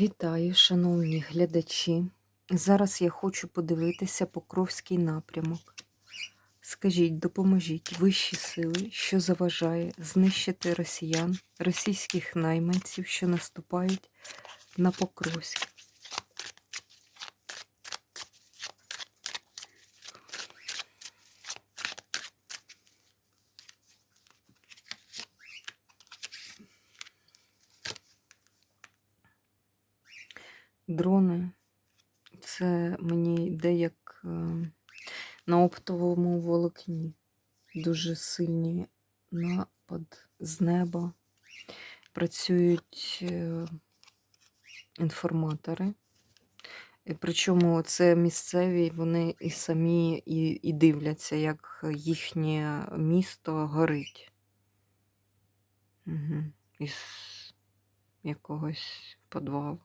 Вітаю, шановні глядачі. Зараз я хочу подивитися Покровський напрямок. Скажіть, допоможіть вищі сили, що заважає знищити росіян, російських найманців, що наступають на Покровськ. Дрони це мені йде як е, на оптовому волокні. Дуже сильний напад з неба. Працюють е, інформатори. Причому це місцеві, вони і самі і, і дивляться, як їхнє місто горить. Угу. Із якогось підвалу.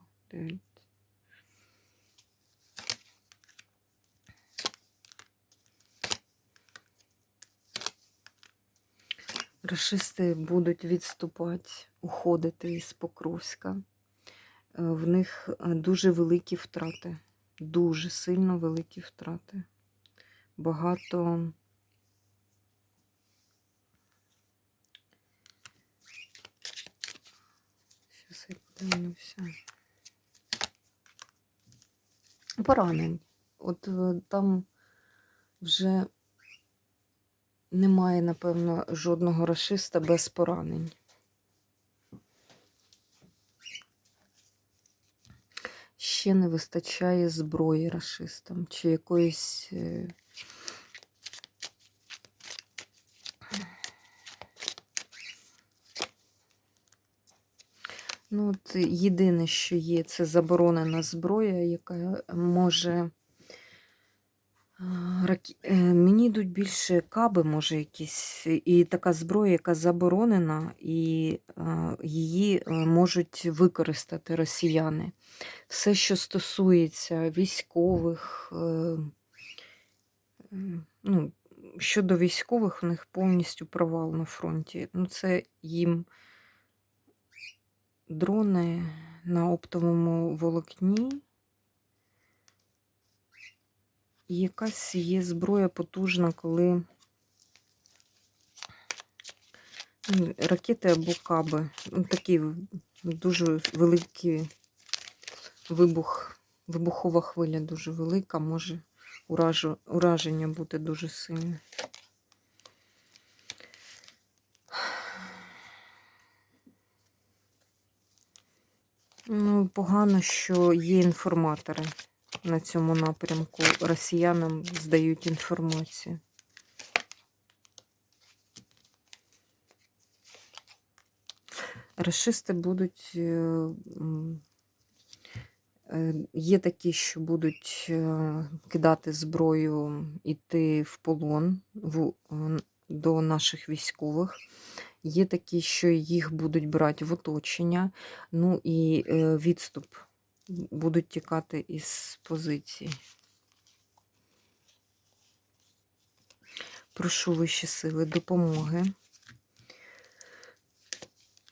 Рашисти будуть відступати, уходити із Покровська. Е, В них е, дуже великі втрати, дуже сильно великі втрати. Багато Щас я подивлюся. Поранень. От е, там вже немає, напевно, жодного рашиста без поранень. Ще не вистачає зброї рашистам чи якоїсь. е, Ну, от єдине, що є, це заборонена зброя, яка може. Йдуть більше каби, може, якісь, і така зброя, яка заборонена, і її е, можуть використати росіяни. Все, що стосується військових, е, ну, щодо військових, у них повністю провал на фронті. Ну, це їм дрони на оптовому волокні. І якась є зброя потужна, коли ракети або каби. Ну, такі дуже великі вибух, вибухова хвиля дуже велика, може ураження бути дуже сильне. Ну, погано, що є інформатори на цьому напрямку. Росіянам здають інформацію. Рашисти будуть. е, е, Є такі, що будуть е, кидати зброю, іти в полон в, до наших військових. Є такі, що їх будуть брати в оточення, ну і відступ будуть тікати із позицій. Прошу вищі сили допомоги.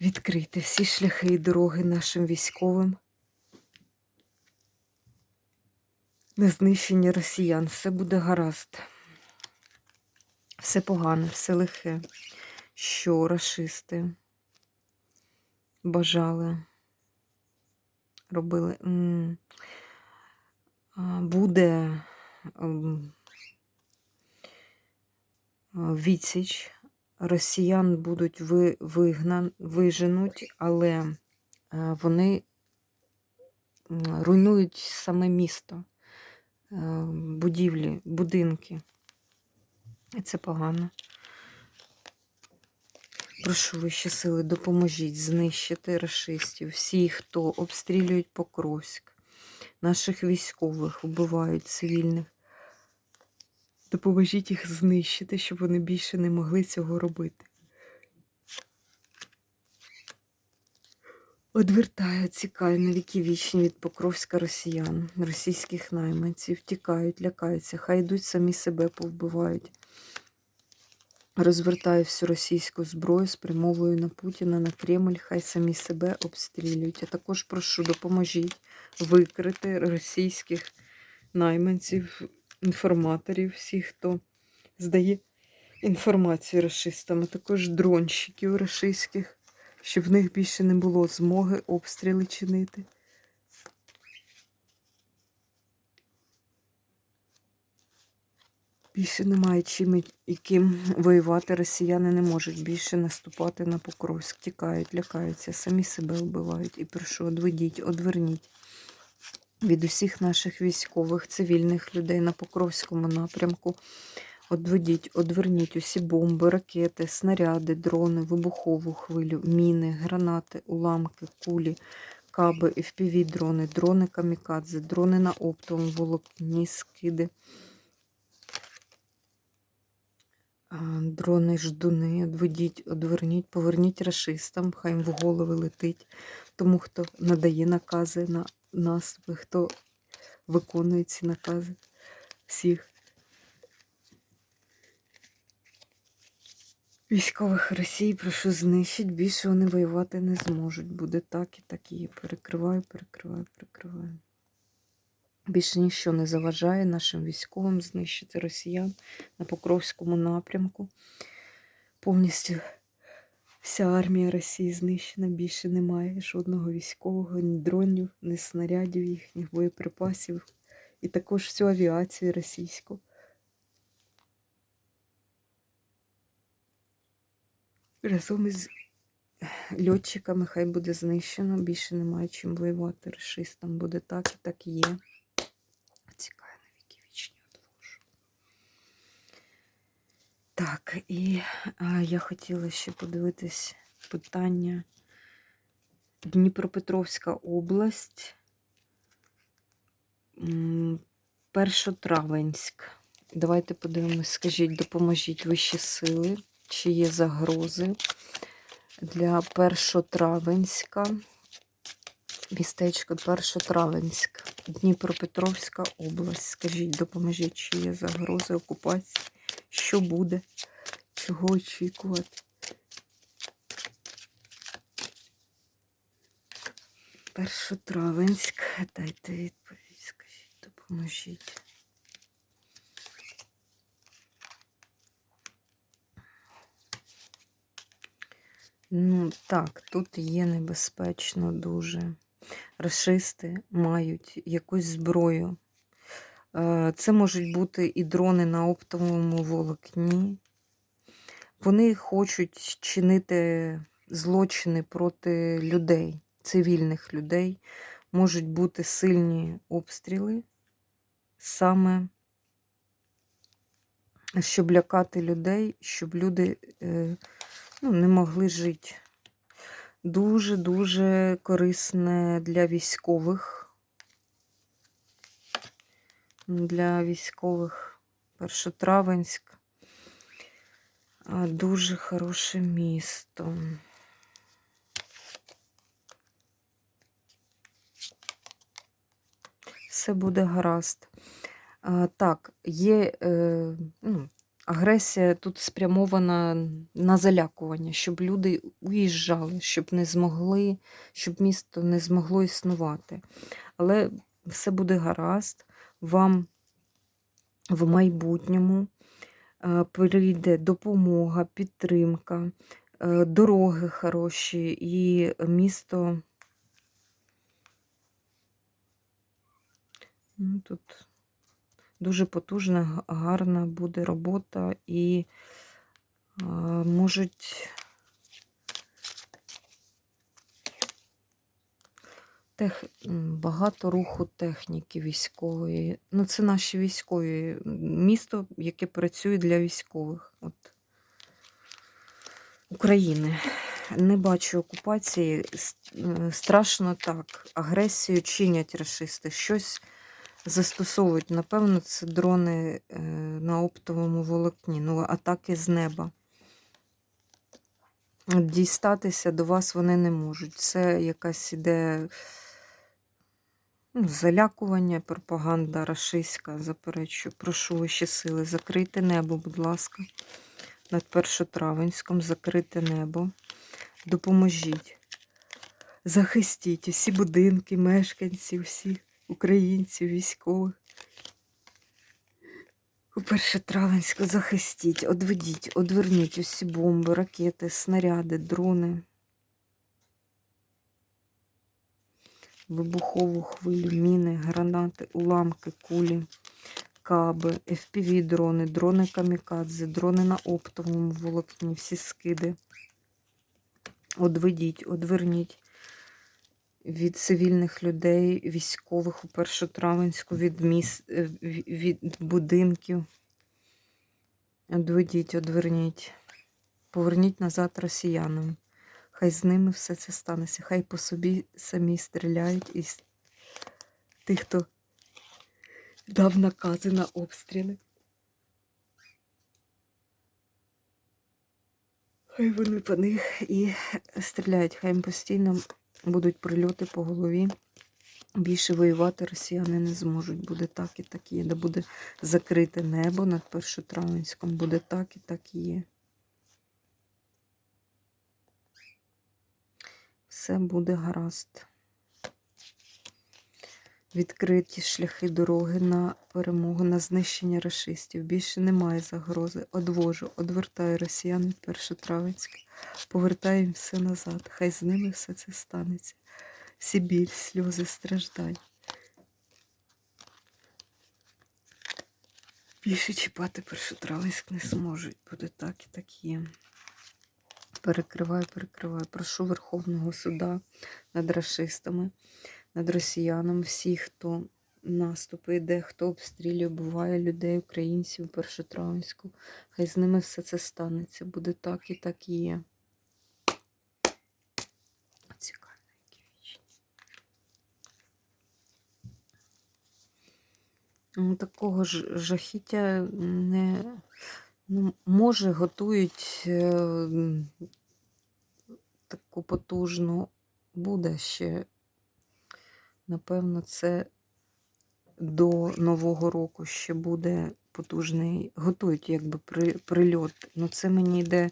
Відкрити всі шляхи і дороги нашим військовим. На знищення росіян. Все буде гаразд. Все погане, все лихе, що рашисти бажали, робили. Буде ем, відсіч, росіян будуть ви, вигнан, виженуть, але е, вони руйнують саме місто, е, будівлі, будинки. І це погано. Прошу вищі сили, допоможіть знищити рашистів, всі, хто обстрілюють Покровськ, наших військових, вбивають цивільних. Допоможіть їх знищити, щоб вони більше не могли цього робити. Одвертають, цікають на вічні від Покровська росіян, російських найманців, тікають, лякаються, хай йдуть самі себе повбивають. Розвертає всю російську зброю, спрямовую на Путіна, на Кремль, хай самі себе обстрілюють. Я також прошу, допоможіть викрити російських найманців, інформаторів, всіх, хто здає інформацію расистам, а також дронщиків рашистських, щоб в них більше не було змоги обстріли чинити. Більше немає чим і воювати. Росіяни не можуть більше наступати на Покровськ. Тікають, лякаються, самі себе вбивають. І прошу, одведіть, одверніть від усіх наших військових, цивільних людей на Покровському напрямку. Одведіть, одверніть усі бомби, ракети, снаряди, дрони, вибухову хвилю, міни, гранати, уламки, кулі, каби, fpv дрони, дрони камікадзе, дрони на оптовому волокні, скиди. Дрони ждуни, одведіть, одверніть, поверніть рашистам, хай їм в голови летить. Тому, хто надає накази на наступи, хто виконує ці накази всіх військових Росії, прошу знищить, більше вони воювати не зможуть. Буде так і так і. Перекриваю, перекриваю, перекриваю. Більше ніщо не заважає нашим військовим знищити росіян на Покровському напрямку. Повністю вся армія Росії знищена, більше немає жодного військового, ні дронів, ні снарядів їхніх боєприпасів. І також всю авіацію російську. Разом із льотчиками хай буде знищено, більше немає чим воювати. Рашистам буде так і так і є. Цікає на віки вічні одвожу. Так, і а, я хотіла ще подивитись питання. Дніпропетровська область. Першотравенськ. Давайте подивимось, скажіть, допоможіть вищі сили, чи є загрози для Першотравенська. Містечко Першотравенськ, Дніпропетровська область. Скажіть, допоможіть, чи є загрози окупації, що буде, чого очікувати. Першотравенськ, дайте відповідь, скажіть, допоможіть. Ну, так, тут є небезпечно дуже. Рашисти мають якусь зброю. Е, Це можуть бути і дрони на оптовому волокні. Вони хочуть чинити злочини проти людей, цивільних людей. Можуть бути сильні обстріли, саме щоб лякати людей, щоб люди е, ну, не могли жити. Дуже-дуже корисне для військових. Для військових Першотравенськ. Дуже хороше місто. Все буде гаразд. Так, є е, ну, агресія тут спрямована на залякування, щоб люди уїжджали, щоб не змогли, щоб місто не змогло існувати. Але все буде гаразд. Вам в майбутньому е, прийде допомога, підтримка, е, дороги хороші і місто. Ну, тут дуже потужна, гарна буде робота і а, можуть тех... багато руху техніки військової. Ну, це наші військові. Місто, яке працює для військових. От. України. Не бачу окупації. Страшно так. Агресію чинять расисти. Щось застосовують. Напевно, це дрони е, на оптовому волокні. Ну, атаки з неба. Дістатися до вас вони не можуть. Це якась іде ну, залякування, пропаганда рашистська, заперечую. Прошу вищі сили, закрийте небо, будь ласка. над Першотравенськом, закрите небо. Допоможіть. Захистіть усі будинки, мешканців, всіх українців, військових. У Першотравенську захистіть, одведіть, одверніть усі бомби, ракети, снаряди, дрони. Вибухову хвилю, міни, гранати, уламки, кулі, каби, FPV-дрони, дрони камікадзе, дрони на оптовому волокні, всі скиди. Одведіть, одверніть від цивільних людей, військових у Першотравенську, від міст, е, від будинків. Одведіть, одверніть. Поверніть назад росіянам. Хай з ними все це станеться. Хай по собі самі стріляють із тих, хто дав накази на обстріли. Хай вони по них і стріляють. Хай їм постійно будуть прильоти по голові. Більше воювати росіяни не зможуть. Буде так і так і є. Де буде закрите небо над Першотравенськом. Буде так і так і є. Все буде гаразд. Відкриті шляхи дороги на перемогу, на знищення рашистів. Більше немає загрози. Одвожу, одвертаю росіян від Першотравенська. Повертаю їм все назад. Хай з ними все це станеться. Всі біль, сльози, страждань. Більше чіпати Першотравенськ не зможуть. Буде так і так є. Перекриваю, перекриваю. Прошу Верховного суда над расистами, над росіянами, всіх, хто наступи йде, хто обстрілює, буває людей, українців, Першотравенську. Хай з ними все це станеться. Буде так і так і є. Ну, Такого ж жахіття не ну, може готують е, таку потужну буде ще. Напевно, це до Нового року ще буде потужний. Готують якби при, прильот. Ну, це мені йде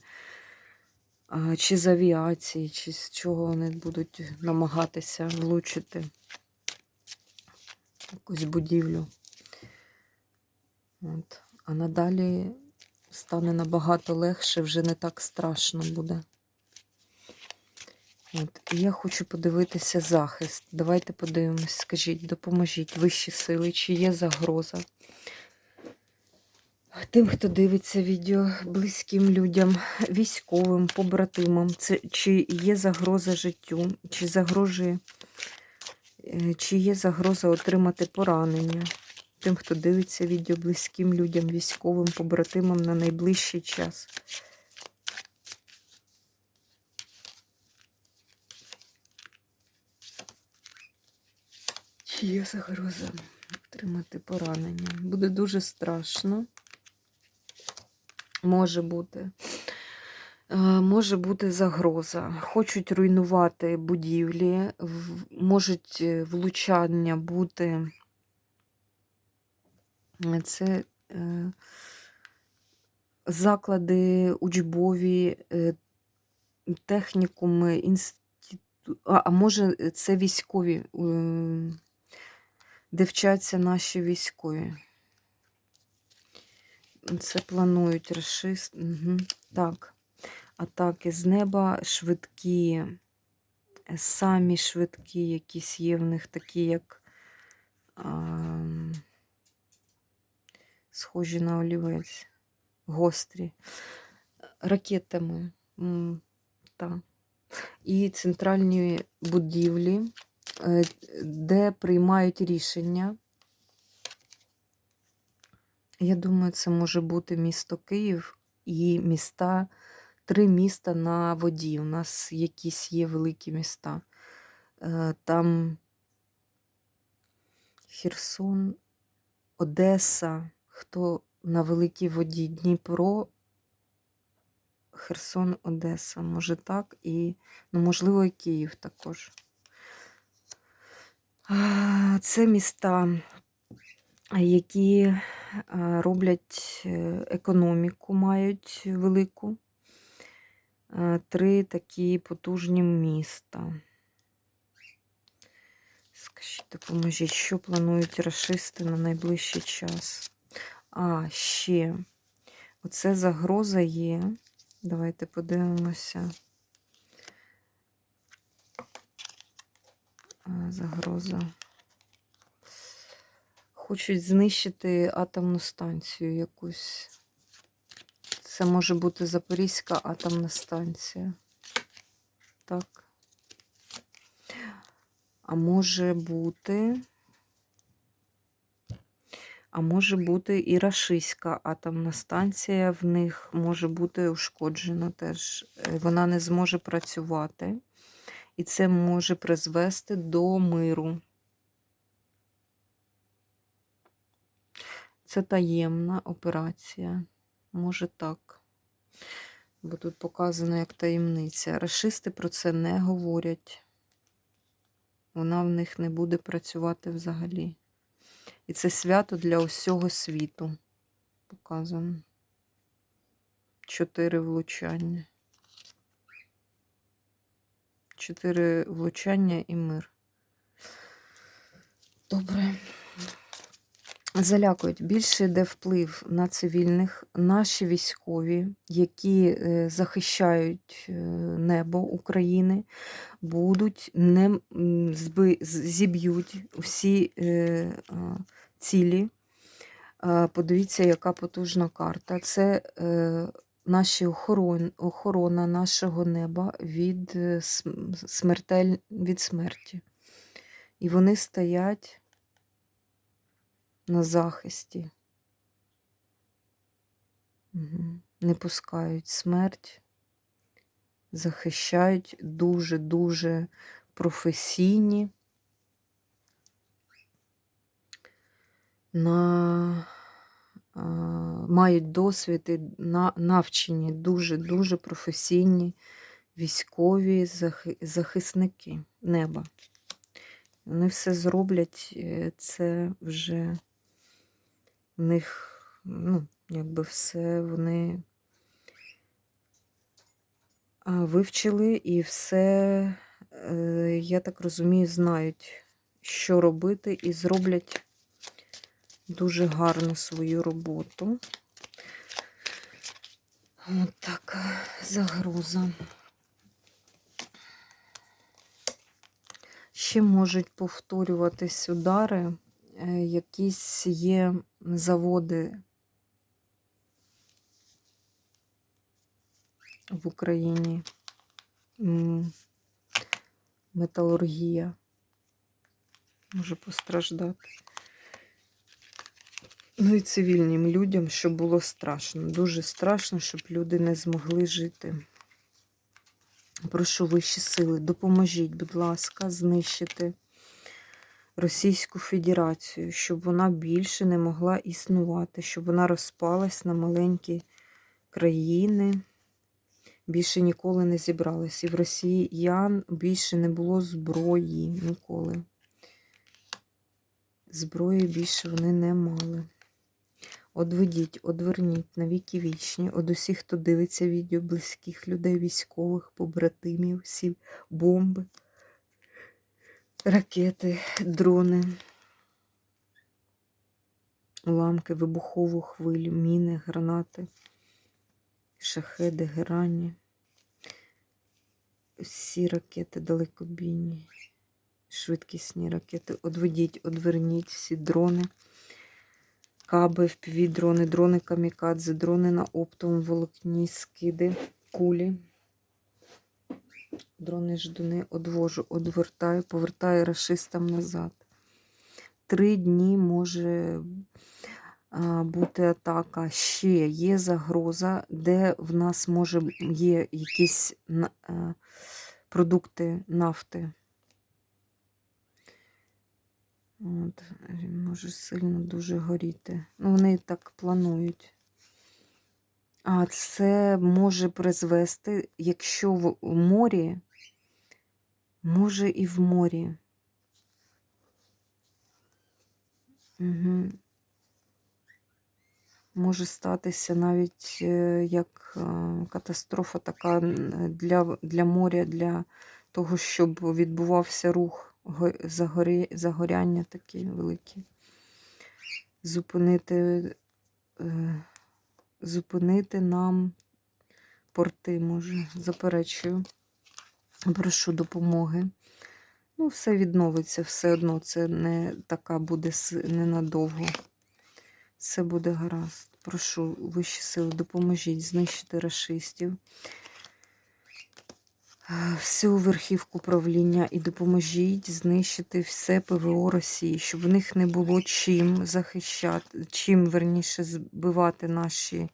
а, чи з авіації, чи з чого вони будуть намагатися влучити якусь будівлю. От. А надалі стане набагато легше, вже не так страшно буде. От. І я хочу подивитися захист. Давайте подивимось, скажіть, допоможіть вищі сили, чи є загроза. Тим, хто дивиться відео, близьким людям, військовим, побратимам, це, чи є загроза життю, чи загрожує, е, чи є загроза отримати поранення. Тим, хто дивиться відео близьким людям, військовим, побратимам на найближчий час. Чи є загроза отримати поранення? Буде дуже страшно. Може бути. Е, Може бути загроза. Хочуть руйнувати будівлі, можуть е, влучання бути. Е, Це е, заклади учбові, е, технікуми, інститу... а, може це військові, е, де вчаться наші військові. Це планують расист. Угу. Так. Атаки з неба швидкі, самі швидкі, якісь є в них такі, як схожі на олівець, гострі, ракетами. М, Так. І центральні будівлі, е, де приймають рішення. Я думаю, це може бути місто Київ і міста, три міста на воді. У нас якісь є великі міста. Е, Там Херсон, Одеса, хто на великій воді, Дніпро, Херсон, Одеса. Може так, і, ну, можливо, і Київ також. Це міста, які роблять е, економіку, мають велику. Три такі потужні міста. Скажіть, допоможіть, що планують расисти на найближчий час? А, ще. Оце загроза є. Давайте подивимося. Загроза. Хочуть знищити атомну станцію якусь. Це може бути Запорізька атомна станція. Так. А може бути. А може бути і Рашиська атомна станція, в них може бути ушкоджена теж. Е, Вона не зможе працювати, і це може призвести до миру. Це таємна операція. Може так. Бо тут показано як таємниця. Рашисти про це не говорять. Вона в них не буде працювати взагалі. І це свято для усього світу. Показано. Чотири влучання. Чотири влучання і мир. Добре. Залякують. Більше йде вплив на цивільних, наші військові, які е, захищають е, небо України, будуть не зіб'ють всі е, цілі. Подивіться, яка потужна карта. Це наші охорон, охорона нашого неба від, смертель, від смерті. І вони стоять на захисті. Не пускають смерть, захищають дуже-дуже професійні. На, мають досвід і на, навчені дуже-дуже професійні військові захи, захисники неба. Вони все зроблять, е, це вже в них, ну, якби все вони вивчили і все, е, я так розумію, знають, що робити, і зроблять дуже гарно свою роботу. От така загроза. Ще можуть повторюватись удари, е, якісь є заводи в Україні, металургія може постраждати. Ну і цивільним людям, щоб було страшно. Дуже страшно, щоб люди не змогли жити. Прошу вищі сили, допоможіть, будь ласка, знищити Російську Федерацію, щоб вона більше не могла існувати, щоб вона розпалась на маленькі країни, більше ніколи не зібралась. І в росіян більше не було зброї ніколи. Зброї більше вони не мали. Одведіть, одверніть на віки вічні, од усіх, хто дивиться відео близьких людей, військових, побратимів, всі бомби, ракети, дрони, уламки, вибухову хвилю, міни, гранати, шахеди, герані, всі ракети далекобійні, швидкісні ракети. Одведіть, одверніть всі дрони каби, впівдрони, дрони камікадзе, дрони на оптовому волокні, скиди, кулі. Дрони ждуни одвожу, одвертаю, повертаю рашистам назад. Три дні може бути атака. Ще є загроза, де в нас може є якісь продукти нафти. От, може сильно дуже горіти. Ну, вони так планують. А це може призвести, якщо в морі, може і в морі. Угу. може статися навіть е, як е, катастрофа така для, для моря, для того, щоб відбувався рух загорі, загоряння такі великі. Зупинити, е, зупинити нам порти, може, заперечую. Прошу допомоги. Ну, все відновиться, все одно це не така буде ненадовго. Все буде гаразд. Прошу вищі сили, допоможіть знищити расистів. Всю верхівку правління і допоможіть знищити все ПВО Росії, щоб в них не було чим захищати, чим верніше збивати наші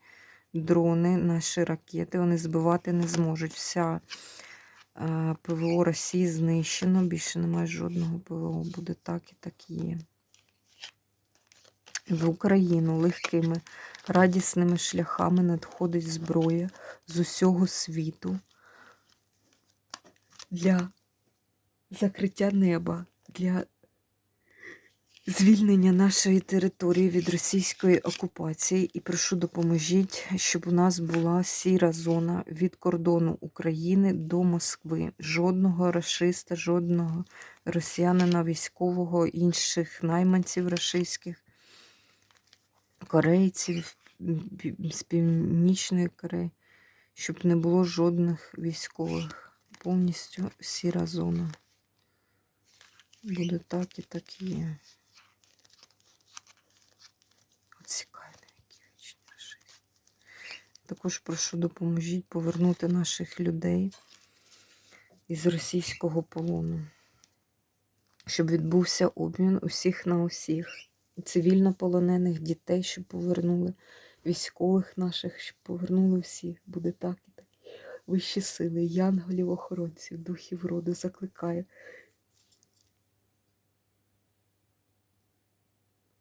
дрони, наші ракети. Вони збивати не зможуть. Вся е, ПВО Росії знищено. Більше немає жодного ПВО. Буде так і так є. В Україну легкими, радісними шляхами надходить зброя з усього світу для закриття неба, для звільнення нашої території від російської окупації. І прошу допоможіть, щоб у нас була сіра зона від кордону України до Москви. Жодного рашиста, жодного росіянина військового, інших найманців рашистських, корейців з Північної Кореї, щоб не було жодних військових. Повністю сіра зона. Буде так і так є. Оцікає на які вічні. Також прошу допоможіть повернути наших людей із російського полону, щоб відбувся обмін усіх на усіх. Цивільно полонених дітей, щоб повернули, військових наших, щоб повернули всіх. Буде так. Вищі сили, янголів, охоронців, духів роду закликаю.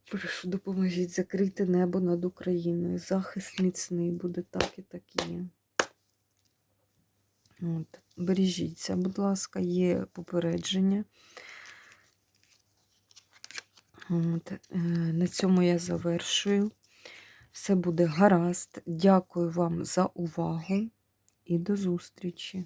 Прошу, допоможіть закрити небо над Україною. Захист міцний буде так і так є. От. Бережіться, будь ласка, є попередження. От. е, На цьому я завершую. Все буде гаразд. Дякую вам за увагу і до зустрічі!